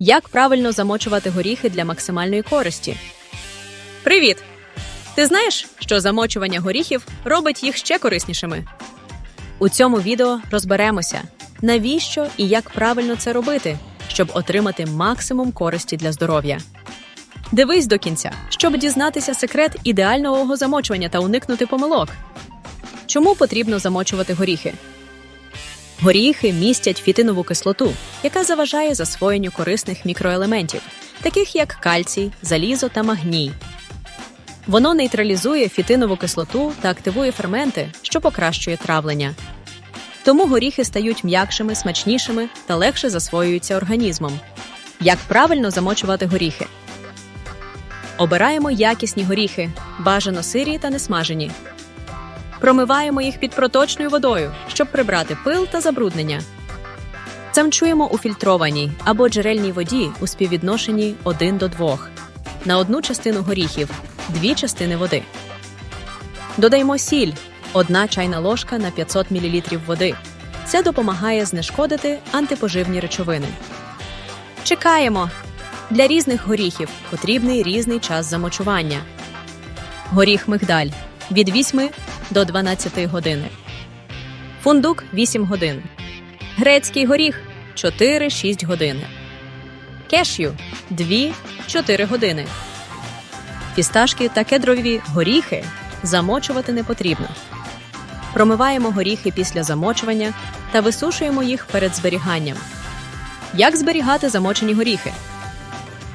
Як правильно замочувати горіхи для максимальної користі? Привіт! Ти знаєш, що замочування горіхів робить їх ще кориснішими? У цьому відео розберемося, навіщо і як правильно це робити, щоб отримати максимум користі для здоров'я. Дивись до кінця, щоб дізнатися секрет ідеального замочування та уникнути помилок. Чому потрібно замочувати горіхи? Горіхи містять фітинову кислоту, яка заважає засвоєнню корисних мікроелементів, таких як кальцій, залізо та магній. Воно нейтралізує фітинову кислоту та активує ферменти, що покращує травлення. Тому горіхи стають м'якшими, смачнішими та легше засвоюються організмом. Як правильно замочувати горіхи? Обираємо якісні горіхи, бажано сирі та несмажені. Промиваємо їх під проточною водою, щоб прибрати пил та забруднення. Замчуємо у фільтрованій або джерельній воді у співвідношенні 1 до 2. На одну частину горіхів, дві частини води. Додаємо сіль 1 чайна ложка на 500 мл води. Це допомагає знешкодити антипоживні речовини. Чекаємо. Для різних горіхів потрібний різний час замочування. Горіх мигдаль від 8 до 12 години. Фундук 8 годин. Грецький горіх 4-6 години. Кешю 2-4 години. Фісташки та кедрові горіхи замочувати не потрібно. Промиваємо горіхи після замочування та висушуємо їх перед зберіганням. Як зберігати замочені горіхи?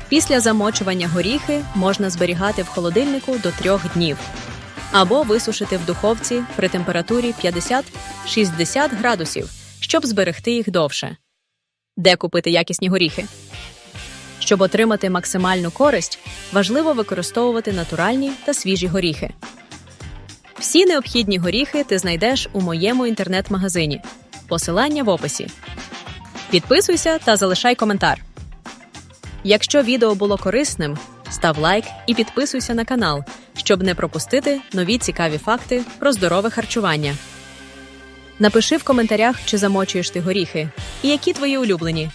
Після замочування горіхи можна зберігати в холодильнику до 3 днів або висушити в духовці при температурі 50-60 градусів, щоб зберегти їх довше. Де купити якісні горіхи? Щоб отримати максимальну користь, важливо використовувати натуральні та свіжі горіхи. Всі необхідні горіхи ти знайдеш у моєму інтернет-магазині. Посилання в описі. Підписуйся та залишай коментар. Якщо відео було корисним, став лайк і підписуйся на канал, щоб не пропустити нові цікаві факти про здорове харчування. Напиши в коментарях, чи замочуєш ти горіхи, і які твої улюблені.